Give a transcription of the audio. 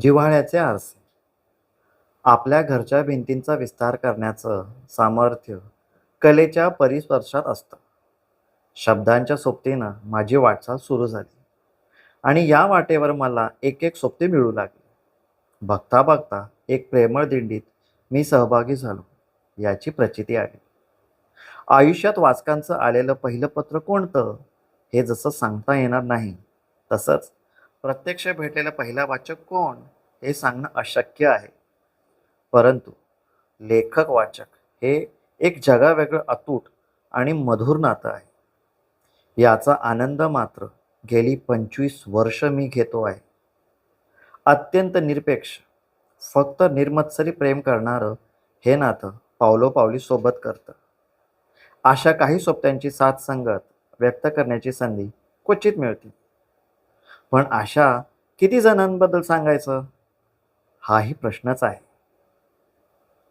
जिव्हाळ्याचे आरसे. आपल्या घरच्या भिंतींचा विस्तार करण्याचं सामर्थ्य कलेच्या परिस्पर्शात असतं. शब्दांच्या सोबतीनं माझी वाटचाल सुरू झाली आणि या वाटेवर मला एक एक सोबती मिळू लागली. बघता बघता एक प्रेमळ दिंडीत मी सहभागी झालो. याची प्रचिती आली आयुष्यात वाचकांचं आलेलं पहिलं पत्र कोणतं? हे जसं सांगता येणार नाही तसंच प्रत्यक्ष भेटलेला पहिला वाचक कोण हे सांगणं अशक्य आहे. परंतु लेखक वाचक हे एक जगावेगळं अतूट आणि मधुर नातं आहे. याचा आनंद मात्र गेली पंचवीस वर्ष मी घेतो आहे. अत्यंत निरपेक्ष फक्त निर्मत्सरी प्रेम करणारं हे नातं पावलोपावली सोबत करतं. अशा काही सोबत्यांची साथ संगत व्यक्त करण्याची संधी क्वचित मिळते पण अशा किती जणांबद्दल सांगायचं? हाही प्रश्नच आहे.